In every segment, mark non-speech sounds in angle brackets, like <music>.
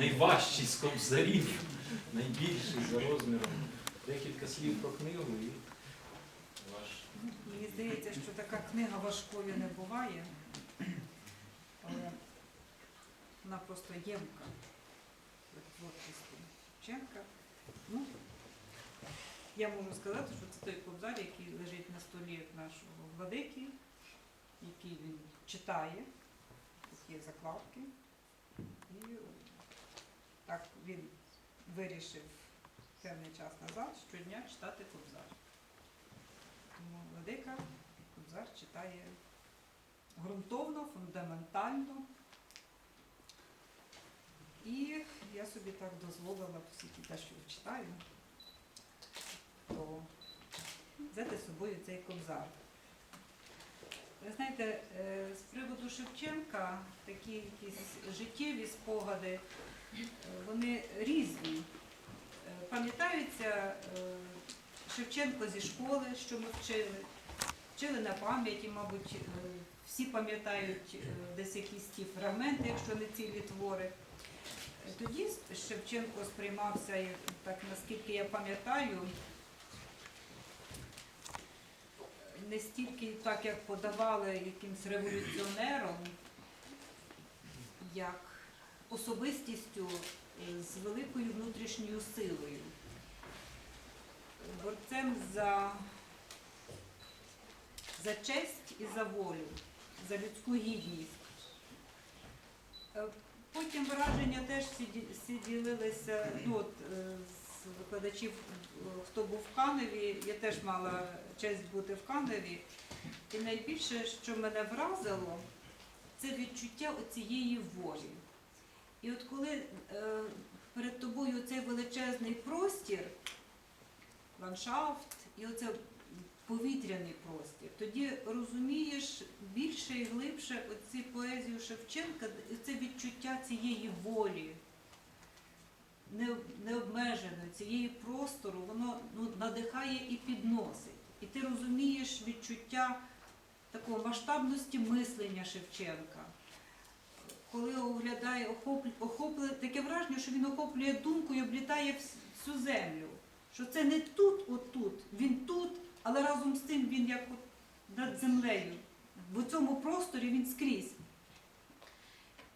найважчий з кобзарів, найбільший за розміром. Декілька слів про книгу і ваш. Мені здається, що така книга важкою не буває, але вона просто ємка творчості Шевченка. Ну, я можу сказати, що це той кобзар, який лежить на столі нашого владики, який він читає, такі закладки. І так він вирішив певний час назад щодня читати кобзар. Тому Владика Кобзар читає ґрунтовно, фундаментально. І я собі так дозволила, оскільки те, що читаю, то взяти з собою цей кобзар. Ви знаєте, е, з приводу Шевченка такі якісь життєві спогади, вони різні. Е, Пам'ятаються е, Шевченко зі школи, що ми вчили. Вчили на пам'яті, мабуть, е, всі пам'ятають десь якісь ті фрагменти, якщо не цілі твори. Тоді Шевченко сприймався, так наскільки я пам'ятаю, не стільки так, як подавали якимсь революціонером, як особистістю е, з великою внутрішньою силою борцем за, за честь і за волю, за людську гідність. Е, Потім враження теж всі ділилися ну, е, з викладачів, хто був в Каневі, я теж мала честь бути в Каневі. І найбільше, що мене вразило, це відчуття оцієї волі. І от коли е, перед тобою цей величезний простір, ландшафт і оце повітряний простір. Тоді розумієш більше і глибше оці поезію Шевченка, це відчуття цієї волі, не- необмеженої, цієї простору, воно ну, надихає і підносить. І ти розумієш відчуття такої масштабності мислення Шевченка. Коли оглядає, охоплює, охоплює таке враження, що він охоплює думку і облітає всю землю що це не тут, отут, він тут, але разом з тим він як над землею. В цьому просторі він скрізь.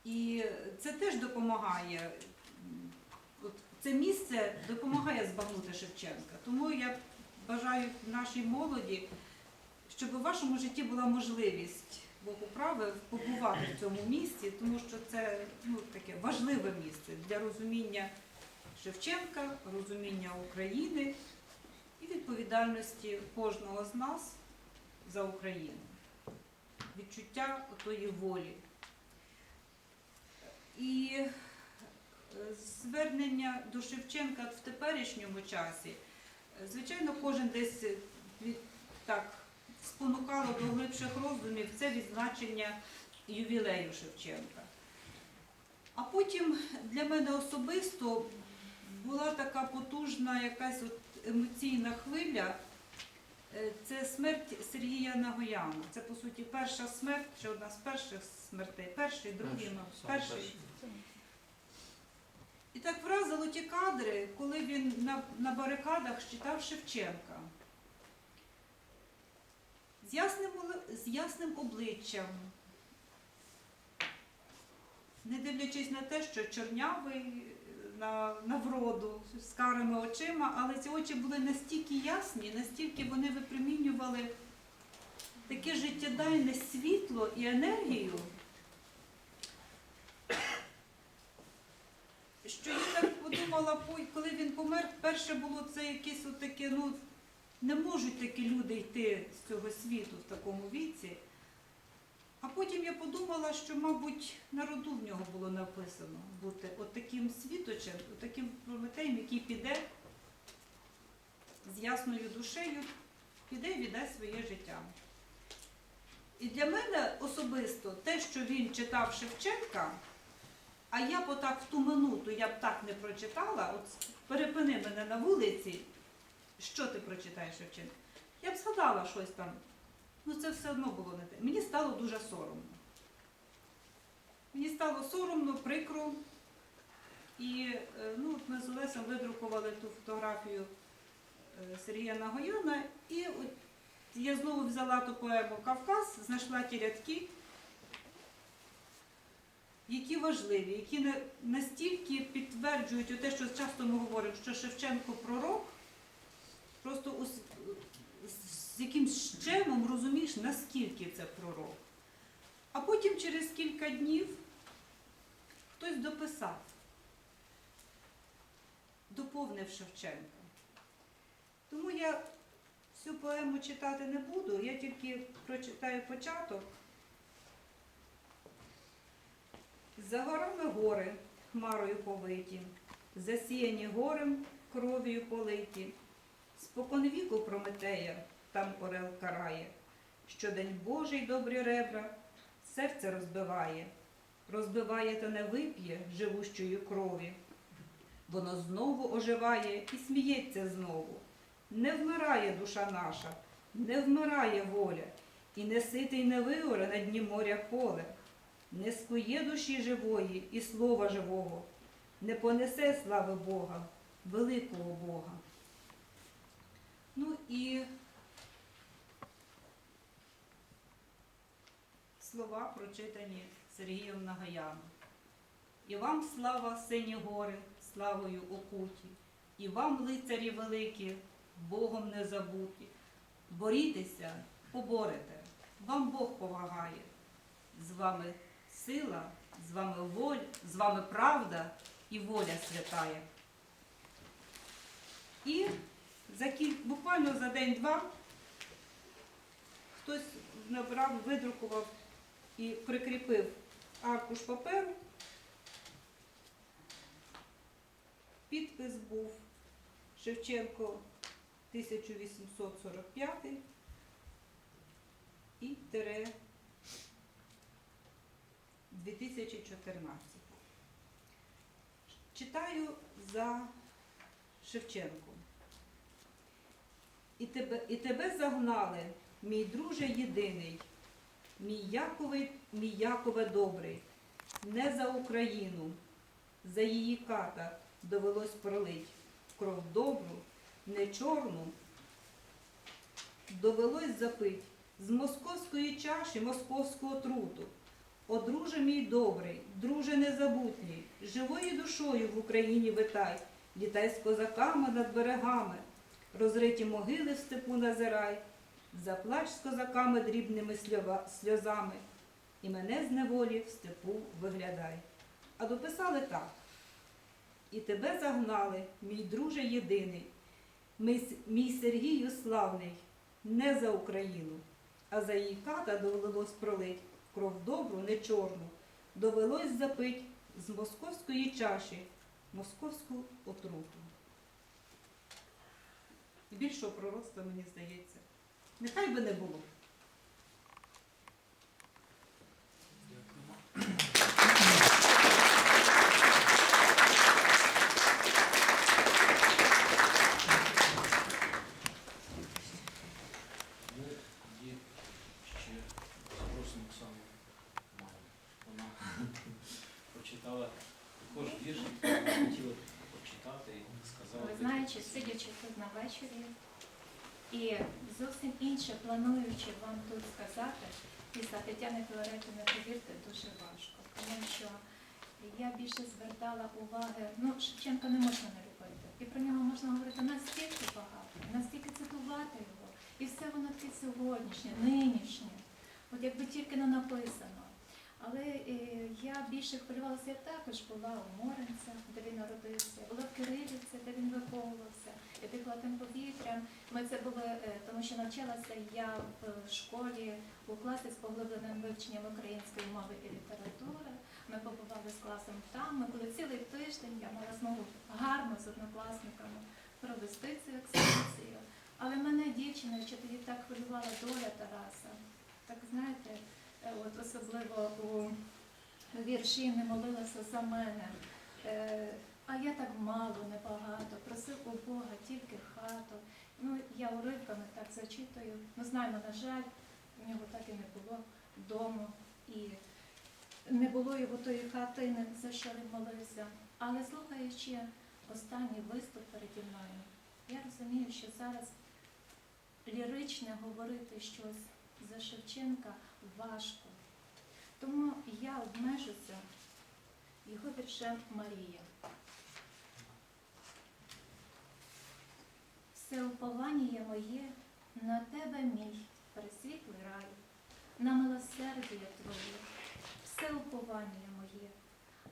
І це теж допомагає. От це місце допомагає збагнути Шевченка. Тому я бажаю нашій молоді, щоб у вашому житті була можливість Бог управив побувати в цьому місці, тому що це ну, таке важливе місце для розуміння Шевченка, розуміння України і відповідальності кожного з нас за Україну, відчуття тої волі. І е, звернення до Шевченка в теперішньому часі, звичайно, кожен десь так спонукало до глибших роздумів це відзначення ювілею Шевченка. А потім для мене особисто була така потужна якась от емоційна хвиля. Е, Це смерть Сергія Нагояна. Це, по суті, перша смерть, чи одна з перших смертей. Перший, другий, перший. І так вразило ті кадри, коли він на, на барикадах читав Шевченка. З ясним, з ясним обличчям, не дивлячись на те, що чорнявий е, на, на вроду, з карими очима, але ці очі були настільки ясні, настільки вони випромінювали таке життєдайне світло і енергію, що я так подумала, коли він помер, перше було це якесь отаке, ну, не можуть такі люди йти з цього світу в такому віці. А потім я подумала, що, мабуть, на роду в нього було написано бути от таким світочем, от прометеєм, який піде з ясною душею, піде і віддасть своє життя. І для мене особисто те, що він читав Шевченка, а я б отак в ту минуту я б так не прочитала, от перепини мене на вулиці, що ти прочитаєш Шевченка? Я б згадала щось там. Ну це все одно було не те. Мені стало дуже соромно. Мені стало соромно, прикро. І е, ну, ми з Олесем видрукували ту фотографію е, Сергія Нагояна. І от я знову взяла ту поему Кавказ, знайшла ті рядки, які важливі, які настільки підтверджують те, що часто ми говоримо, що Шевченко пророк, просто з якимсь щемом розумієш, наскільки це пророк. А потім через кілька днів хтось дописав, доповнив Шевченка. Тому я всю поему читати не буду, я тільки прочитаю початок. За горами гори хмарою повиті, засіяні горем кров'ю политі. Споконвіку Прометея там орел карає, щодень Божий добрі ребра, серце розбиває, розбиває та не вип'є живущої крові. Воно знову оживає і сміється знову. Не вмирає душа наша, не вмирає воля, і не ситий не виоре на дні моря поле, не скує душі живої і слова живого, не понесе слави Бога, великого Бога. Ну і слова прочитані Сергієм Нагаяном. І вам слава, сині гори, славою окуті, і вам, лицарі великі, Богом не забуті. Борітеся, поборете, вам Бог помагає. З вами сила, з вами воля, з вами правда і воля святая. І за кіль... буквально за день-два хтось набрав, видрукував і прикріпив аркуш паперу. Підпис був Шевченко 1845 і тире 2014. Читаю за Шевченком. І тебе, і тебе загнали, мій друже єдиний, мій Якове, мій Якове добрий, не за Україну, за її ката довелось пролить кров добру, не чорну, довелось запить з московської чаші московського труту. О, друже мій добрий, друже незабутній, живою душою в Україні витай, літай з козаками над берегами, розриті могили в степу назирай, заплач з козаками дрібними сльозами, і мене з неволі в степу виглядай. А дописали так. І тебе загнали, мій друже єдиний, мій, Сергію славний, не за Україну, а за її ката довелось пролить кров добру, не чорну, довелось запить з московської чаші московську отруту. Більшого пророцтва, мені здається. Нехай би не було. Ми тоді ще запросимо Оксану Маю. Вона прочитала також вірш, який вона хотіла прочитати і сказала. Ви знаєте, сидячи тут на вечорі і зовсім інше плануючи вам тут сказати, після Тетяни Філаретина, повірте, дуже важко. Тому що я більше звертала уваги, ну, Шевченка не можна не любити. І про нього можна говорити настільки багато, настільки цитувати його. І все воно таке сьогоднішнє, нинішнє. От якби тільки не написано. Але е, я більше хвилювалася, я також була у Моренцях, де він народився, була в Кирилівці, де він виховувався, я дихала тим повітрям. Ми це були, е, тому що навчалася я в школі у класі з поглибленим вивченням української мови і літератури. Ми побували з класом там. Ми були цілий тиждень, я мала змогу гарно з однокласниками провести цю екскурсію. Але мене дівчина, що тоді так хвилювала доля Тараса. Так знаєте, Е, от особливо у вірші не молилася за мене. Е, А я так мало, небагато, просив у Бога тільки хату. Ну, я уривками так зачитую. Ми знаємо, на жаль, у нього так і не було дому. І не було його тої хатини, за що він молився. Але слухаючи останній виступ переді мною, я розумію, що зараз ліричне говорити щось за Шевченка важко. Тому я обмежуся його віршем Марія. Все уповання моє на тебе, мій пресвітлий рай, на милосердя Твоє, все уповання моє,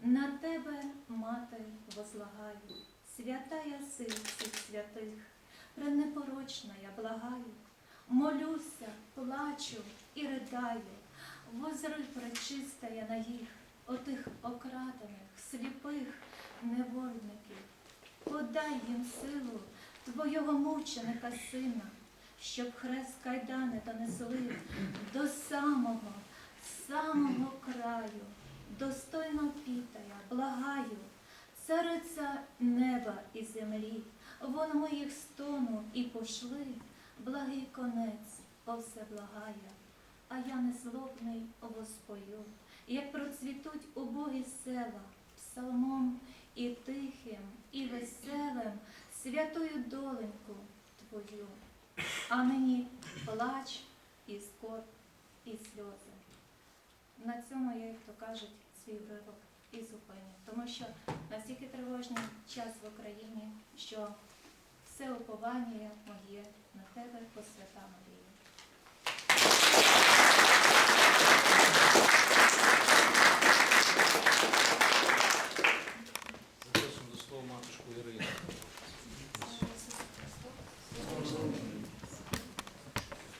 на тебе, мати, возлагаю, святая сил всіх святих, пренепорочна я благаю, молюся, плачу і ридаю, возри пречистая на їх, отих окрадених, сліпих невольників, подай їм силу Твого мученика сина, щоб хрест кайдани донесли до самого, самого краю, достойно пітая, благаю, цариця неба і землі, вон моїх стону і пошли, благий конець, о все благає, а я не злобний воспою, як процвітуть убогі села, псалмом і тихим, і веселим, святою доленьку твою, а мені плач і скорб, і сльози. На цьому я, як то кажуть, свій вирок і зупиню. Тому що настільки тривожний час в Україні, що все уповання моє на тебе, посвята Марія. Запросимо до слова матушку Ірину.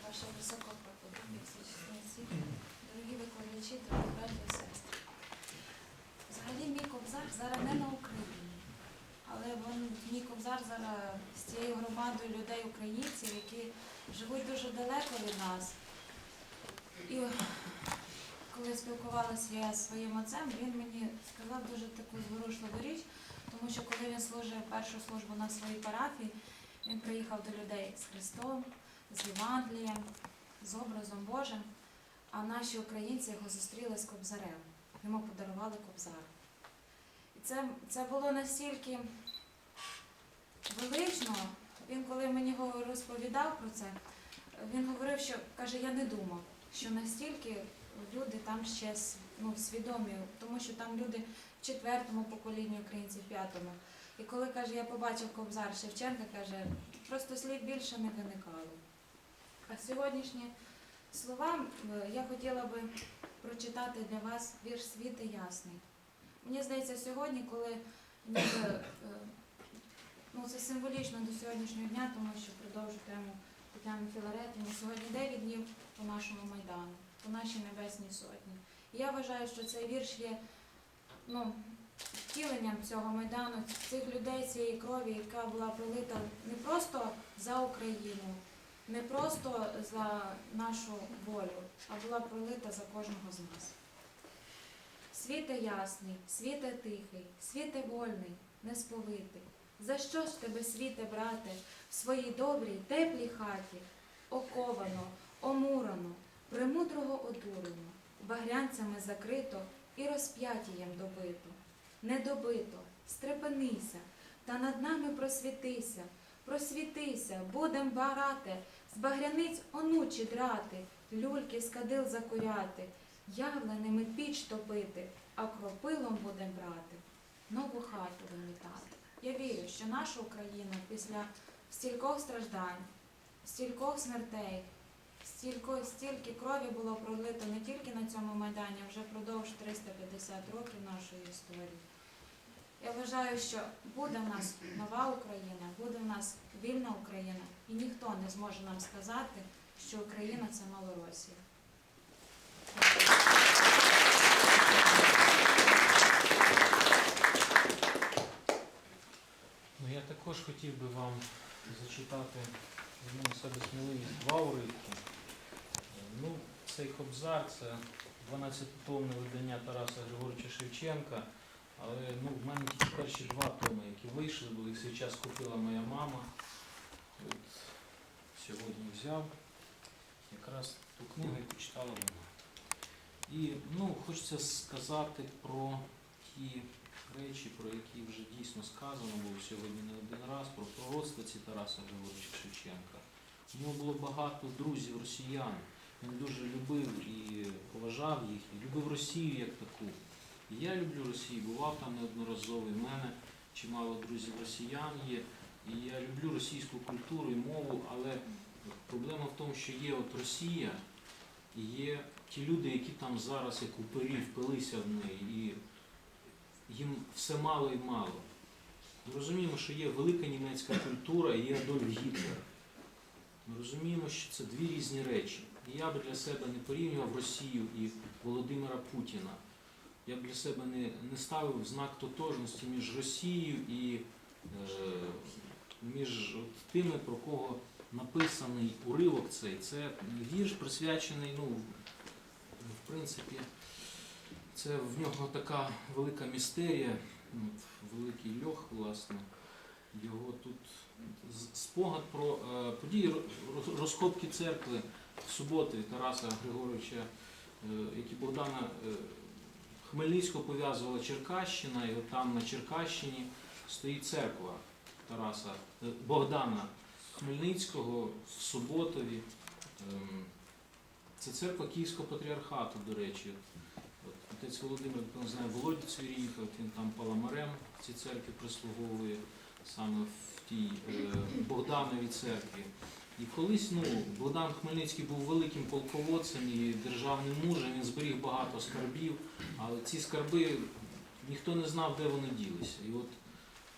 Ваша високопреподобні священниці, дорогі викладачі, дорогі браті і сестри. Взагалі мій кобзар зараз не на Україні, але він, мій кобзар зараз з цією громадою людей українців, які живуть дуже далеко від нас. І коли спілкувалася я зі своїм отцем, він мені сказав дуже таку зворушливу річ, тому що коли він служив першу службу на своїй парафії, він приїхав до людей з Христом, з Євангелієм, з образом Божим, а наші українці його зустріли з кобзарем. Йому подарували кобзар. І це, це було настільки велично. Він, коли мені розповідав про це, він говорив, що каже, я не думав, що настільки люди там ще ну, свідомі, тому що там люди в четвертому поколінні українців, п'ятому. І коли каже, я побачив кобзар Шевченка, каже, просто слів більше не виникало. А сьогоднішні слова я хотіла би прочитати для вас вірш Світи Ясний. Мені здається, сьогодні, коли е, ну, це символічно до сьогоднішнього дня, тому що продовжу тему Тетяни Філаретівни, сьогодні 9 днів по нашому Майдану, по нашій Небесній Сотні. І я вважаю, що цей вірш є ну, втіленням цього майдану, цих людей, цієї крові, яка була пролита не просто за Україну, не просто за нашу волю, а була пролита за кожного з нас. Світе ясний, світе тихий, світе вольний, несповитий. За що ж тебе, світе, брате, в своїй добрій, теплій хаті, оковано, омурано, премудрого одурено, багрянцями закрито і розп'ятієм добито. Не добито, стрепенися, та над нами просвітися, просвітися, будем барати, з багряниць онучі драти, люльки з кадил закуряти, явленими піч топити, а кропилом будем брати, нову хату вимітати. Я вірю, що наша Україна після стількох страждань, стількох смертей, стільки, стільки крові було пролито не тільки на цьому майдані, а вже впродовж 350 років нашої історії. Я вважаю, що буде в нас нова Україна, буде в нас вільна Україна, і ніхто не зможе нам сказати, що Україна це Малоросія. Ну, я також хотів би вам зачитати візьмемо себе сміливість два уривки. Ну, цей Кобзар це 12-томне видання Тараса Григоровича Шевченка. Але ну, в мене тільки перші два томи, які вийшли, бо їх свій час купила моя мама. От сьогодні взяв якраз ту книгу, яку читала вона. І ну, хочеться сказати про ті речі, про які вже дійсно сказано було сьогодні не один раз, про пророцтво ці Тараса Григоровича Шевченка. У нього було багато друзів росіян. Він дуже любив і поважав їх, і любив Росію як таку. Я люблю Росію, бував там неодноразово. І в мене чимало друзів росіян є. І я люблю російську культуру і мову, але проблема в тому, що є от Росія, і є ті люди, які там зараз, як упирі, впилися в неї, і їм все мало і мало. Ми розуміємо, що є велика німецька культура і є Адольф Гітлер. Ми розуміємо, що це дві різні речі. І я би для себе не порівнював Росію і Володимира Путіна. Я б для себе не, не ставив знак тотожності між Росією і е, між от тими, про кого написаний уривок цей. Це вірш присвячений, ну, в принципі, це в нього така велика містерія, от, великий льох, власне. Його тут спогад про е, події розкопки церкви в суботи Тараса Григоровича, е, які Богдана е, Хмельницького пов'язувала Черкащина, і от там на Черкащині стоїть церква Тараса е, Богдана Хмельницького в Суботові. Ем, Це церква Київського патріархату, до речі. От Отець Володимир, не знає, Володя Цвіріг, він там паламарем в цій церкві прислуговує саме в тій е, Богдановій церкві. І колись ну, Богдан Хмельницький був великим полководцем і державним мужем, він зберіг багато скарбів, але ці скарби ніхто не знав, де вони ділися. І от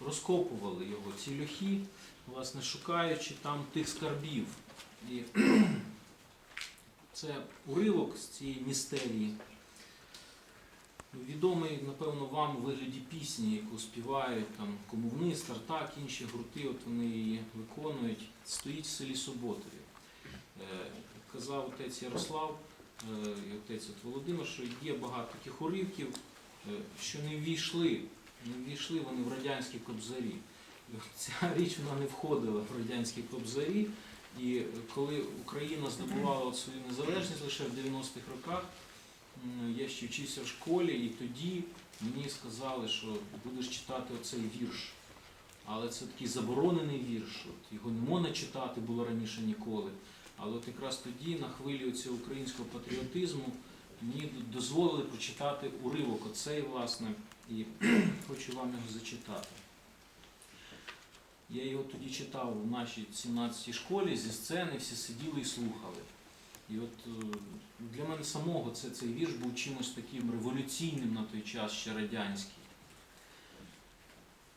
розкопували його ці льохи, власне, шукаючи там тих скарбів. І <clears throat> це уривок з цієї містерії. Відомий, напевно, вам у вигляді пісні, яку співають там комунист, Артак, інші гурти, от вони її виконують, стоїть в селі Суботові. Е, Казав отець Ярослав е, і отець от Володимир, що є багато таких уривків, е, що не ввійшли, не ввійшли вони в радянські кобзарі. Ця <laughs> річ вона не входила в радянські кобзарі. І коли Україна здобувала свою незалежність лише в 90-х роках, я ще вчився в школі, і тоді мені сказали, що будеш читати оцей вірш. Але це такий заборонений вірш, от його не можна читати було раніше ніколи. Але от якраз тоді, на хвилі цього українського патріотизму, мені дозволили прочитати уривок оцей, власне, і <clears throat> хочу вам його зачитати. Я його тоді читав в нашій 17-й школі зі сцени, всі сиділи і слухали. І от е, для мене самого це, цей вірш був чимось таким революційним на той час, ще радянський.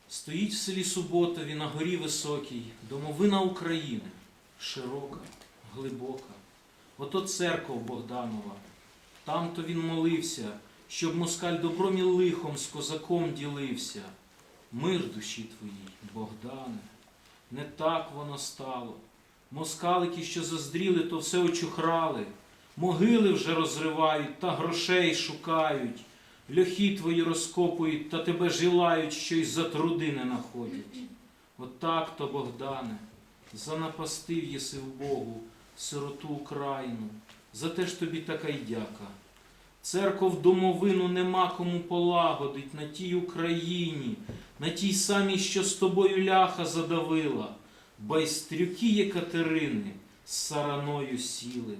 Стоїть в селі Суботові на горі високій, домовина України, широка, глибока. Ото церква Богданова. Там-то він молився, щоб москаль добром і лихом з козаком ділився. Мир душі твоїй, Богдане, не так воно стало. Москалики, що заздріли, то все очухрали. Могили вже розривають та грошей шукають. Льохи твої розкопують та тебе жилають, що й за труди не находять. Отак то, Богдане, занапастив єси в Богу, сироту Україну, за те ж тобі така й дяка. Церков домовину нема кому полагодить на тій Україні, на тій самій, що з тобою ляха задавила, байстрюки Єкатерини з сараною сіли.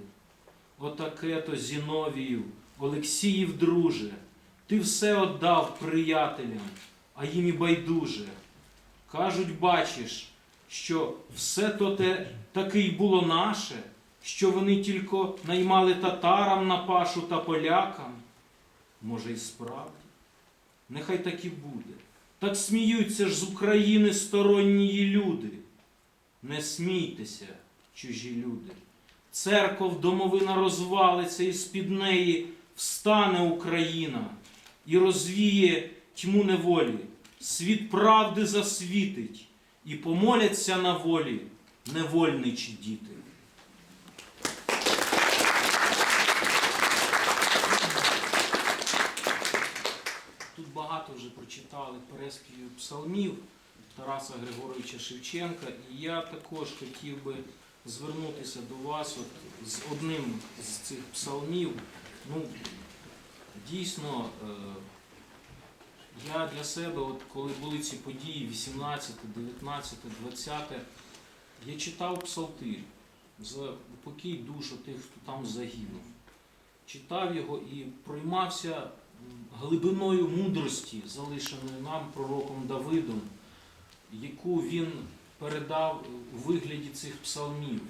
Отаке то Зіновію, Олексіїв друже, ти все отдав приятелям, а їм і байдуже. Кажуть, бачиш, що все то те таки й було наше, що вони тільки наймали татарам на пашу та полякам. Може, і справді, нехай так і буде. Так сміються ж з України стороннії люди. Не смійтеся, чужі люди. Церков домовина розвалиться, і з-під неї встане Україна і розвіє тьму неволі, світ правди засвітить, і помоляться на волі невольничі діти. Тут багато вже прочитали переспівів псалмів Тараса Григоровича Шевченка, і я також хотів би звернутися до вас от з одним з цих псалмів. Ну, Дійсно, е, я для себе, от коли були ці події 18, 19, 20, я читав псалтир за упокій душу тих, хто там загинув. Читав його і проймався глибиною мудрості, залишеної нам пророком Давидом, яку він передав у вигляді цих псалмів.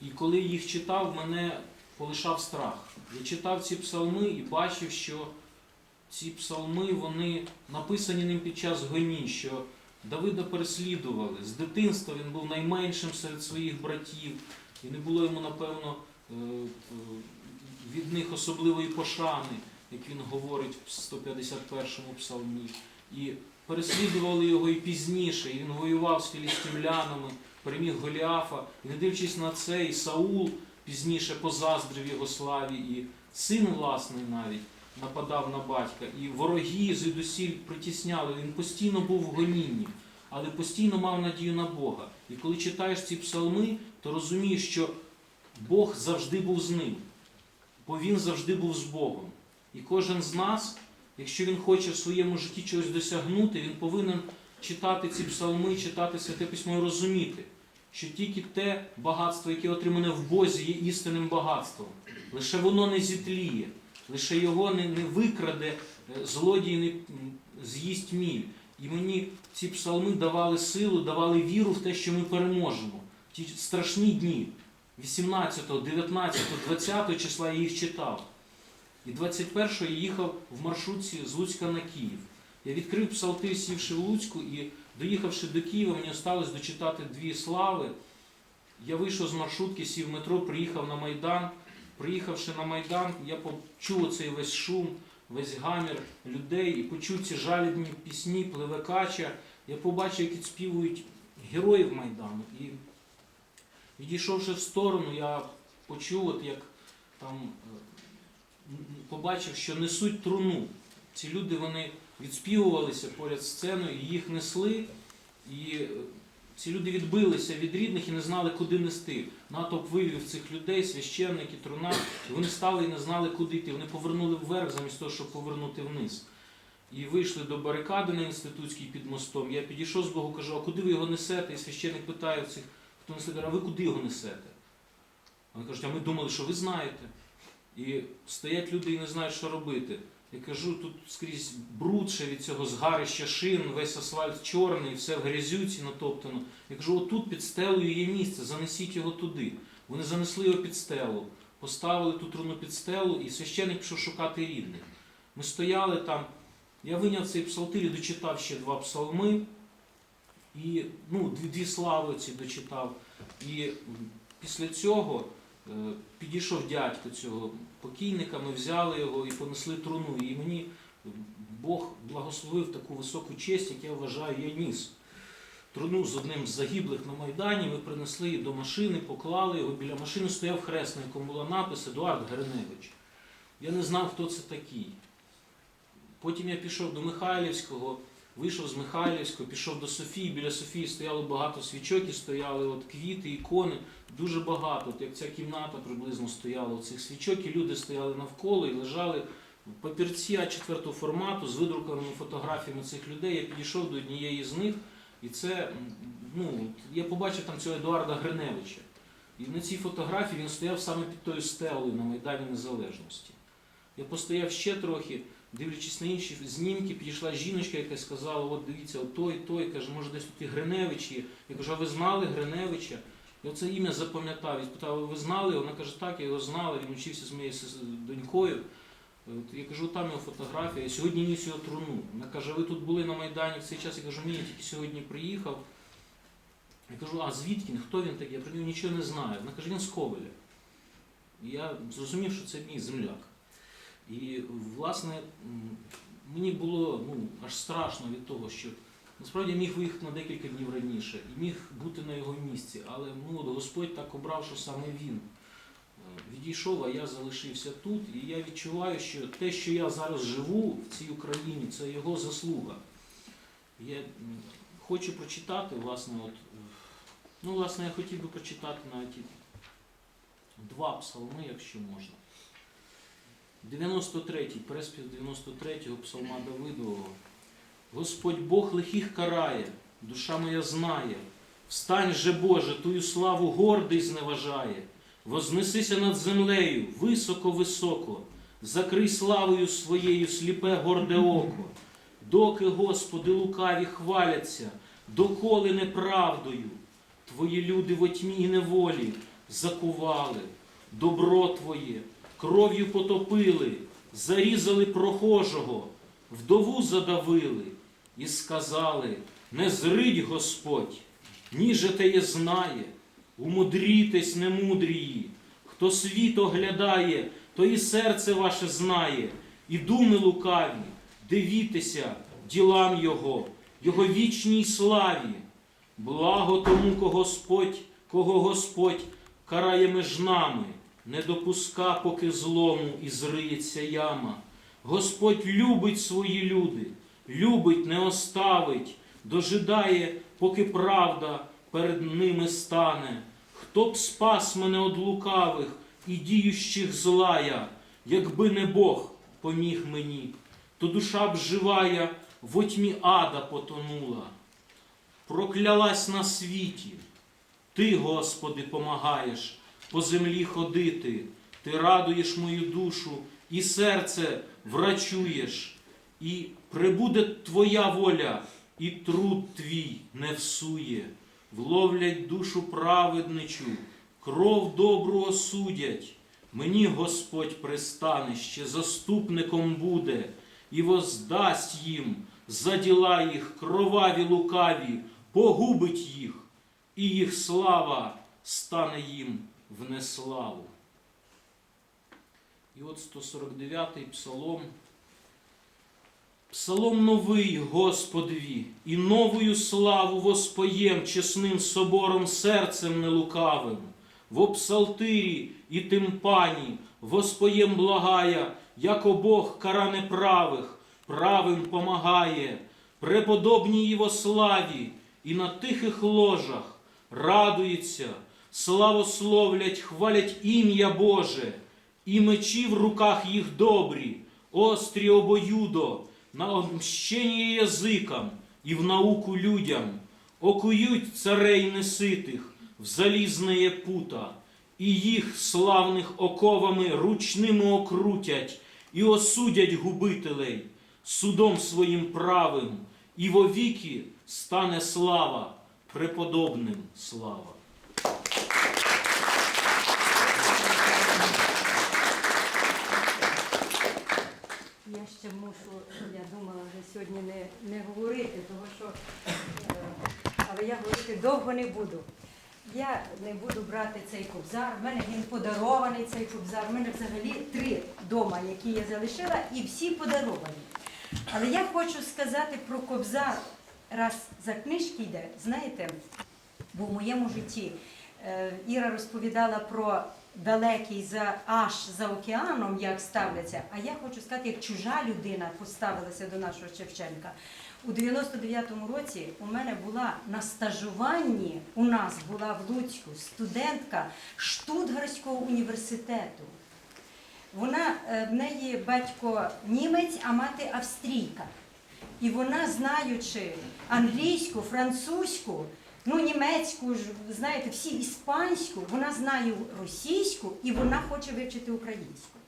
І коли їх читав, мене полишав страх. Я читав ці псалми і бачив, що ці псалми вони написані ним під час гонінь, що Давида переслідували. З дитинства він був найменшим серед своїх братів, і не було йому, напевно, е, е, від них особливої пошани, як він говорить в 151-му псалмі. І переслідували його і пізніше, і він воював з філістимлянами, переміг Голіафа. І не дивлячись на це, і Саул пізніше позаздрив його славі, і син власний навіть нападав на батька. І вороги звідусіль притісняли. Він постійно був в гонінні, але постійно мав надію на Бога. І коли читаєш ці псалми, то розумієш, що Бог завжди був з ним, бо він завжди був з Богом. І кожен з нас, якщо він хоче в своєму житті чогось досягнути, він повинен читати ці псалми, читати святе письмо і розуміти, що тільки те багатство, яке отримане в Бозі, є істинним багатством. Лише воно не зітліє, лише його не, не викраде е, злодій, не з'їсть міль. І мені ці псалми давали силу, давали віру в те, що ми переможемо. Ті страшні дні 18, 19, 20 числа я їх читав. І 21-го я їхав в маршрутці з Луцька на Київ. Я відкрив псалтир, сівши в Луцьку, і доїхавши до Києва, мені осталось дочитати дві слави. Я вийшов з маршрутки, сів в метро, приїхав на Майдан. Приїхавши на Майдан, я почув оцей весь шум, весь гамір людей і почув ці жалібні пісні, пливе кача. Я побачив, як співують героїв Майдану. І відійшовши в сторону, я почув, от як там е, побачив, що несуть труну. Ці люди вони відспівувалися поряд сценою, їх несли, і е, ці люди відбилися від рідних і не знали, куди нести. Натовп вивів цих людей, священники, труна, і вони стали і не знали, куди йти. Вони повернули вверх замість того, щоб повернути вниз. І вийшли до барикади на інститутській під мостом. Я підійшов з Богу, кажу, а куди ви його несете? І священник питає цих, хто каже, а ви куди його несете? Вони кажуть, а ми думали, що ви знаєте. І стоять люди і не знають, що робити. Я кажу, тут скрізь бруд ще від цього згарища шин, весь асфальт чорний, все в грязюці натоптано. Я кажу, отут під стелею є місце, занесіть його туди. Вони занесли його під стелу, поставили ту труну під стелу, і священник пішов шукати рідних. Ми стояли там, я виняв цей псалтир і дочитав ще два псалми, і ну, дві, дві слави ці дочитав. І після цього підійшов дядько цього покійника, ми взяли його і понесли труну. І мені Бог благословив таку високу честь, як я вважаю, я ніс. Труну з одним з загиблих на Майдані, ми принесли її до машини, поклали його. Біля машини стояв хрест, на якому була напис Едуард Гриневич. Я не знав, хто це такий. Потім я пішов до Михайлівського, вийшов з Михайлівського, пішов до Софії. Біля Софії стояло багато свічок і стояли от квіти, ікони, дуже багато. От як ця кімната приблизно стояла цих свічок, і люди стояли навколо і лежали в папірці А4 формату з видруканими фотографіями цих людей. Я підійшов до однієї з них, і це, ну, я побачив там цього Едуарда Гриневича. І на цій фотографії він стояв саме під тою стелею на Майдані Незалежності. Я постояв ще трохи, дивлячись на інші знімки, підійшла жіночка, яка сказала, от дивіться, от той, той, каже, може десь тут і Гриневич є. Я кажу, а ви знали Гриневича? Я це ім'я запам'ятав. І спитав, ви знали? Вона каже, так, я його знала, він вчився з моєю донькою. Я кажу, там його фотографія. Сьогодні ніс його труну. Вона каже, ви тут були на Майдані в цей час? Я кажу, ні, я тільки сьогодні приїхав. Я кажу, а звідки? Хто він такий? Я про нього нічого не знаю. Вона каже, він з Ковеля. І я зрозумів, що це мій земляк. І, власне, мені було ну, аж страшно від того, що насправді міг виїхати на декілька днів раніше і міг бути на його місці. Але ну, Господь так обрав, що саме він е, відійшов, а я залишився тут. І я відчуваю, що те, що я зараз живу в цій Україні, це його заслуга. Я хочу прочитати, власне, от, ну, власне, я хотів би прочитати навіть два псалми, якщо можна. 93-й, переспів 93-го псалма Давидового. Господь Бог лихих карає, душа моя знає. Встань же, Боже, тую славу гордий зневажає. Вознесися над землею, високо-високо, закрий славою своєю сліпе горде око. Доки, Господи, лукаві хваляться, доколи неправдою. Твої люди во тьмі і неволі закували, добро Твоє, кров'ю потопили, зарізали прохожого, вдову задавили і сказали: не зридь Господь, ніже теє знає, умудрітесь, немудрії, хто світ оглядає, то і серце ваше знає, і думи лукаві, дивітеся ділам Його, Його вічній славі. Благо тому, кого Господь, кого Господь карає між нами, не допуска, поки злому і зриється яма. Господь любить свої люди, любить, не оставить, дожидає, поки правда перед ними стане. Хто б спас мене од лукавих і діющих злая, якби не Бог поміг мені, то душа б живая во тьмі ада потонула проклялась на світі. Ти, Господи, помагаєш по землі ходити, ти радуєш мою душу і серце врачуєш, і прибуде Твоя воля, і труд твій не всує, вловлять душу праведничу, кров добру осудять. Мені Господь пристанище заступником буде і воздасть їм за діла їх кроваві лукаві, погубить їх, і їх слава стане їм в неславу. І от 149-й псалом. Псалом новий Господові, і новою славу воспоєм чесним собором серцем нелукавим, в псалтирі і тимпані воспоєм благая, яко Бог кара неправих, правим помагає, преподобній Його славі і на тихих ложах радується, славословлять, хвалять ім'я Боже, і мечі в руках їх добрі, острі обоюдо, на омщення язикам і в науку людям, окують царей неситих в залізне пута, і їх славних оковами ручними окрутять, і осудять губителей судом своїм правим, і вовіки стане слава, преподобним слава. Я ще мушу, я думала вже сьогодні не, не говорити, тому що, е, але я говорити довго не буду. Я не буду брати цей кобзар. В мене він подарований цей кобзар. У мене взагалі три дома, які я залишила, і всі подаровані. Але я хочу сказати про кобзар, раз за книжки йде, знаєте, бо в моєму житті е, Іра розповідала про далекий за аж за океаном, як ставляться. А я хочу сказати, як чужа людина поставилася до нашого Шевченка. У 99-му році у мене була на стажуванні, у нас була в Луцьку студентка Штутгарського університету. Вона е, в неї батько німець, а мати австрійка. І вона, знаючи англійську, французьку, ну німецьку, ж, знаєте, всі іспанську, вона знає російську і вона хоче вивчити українську.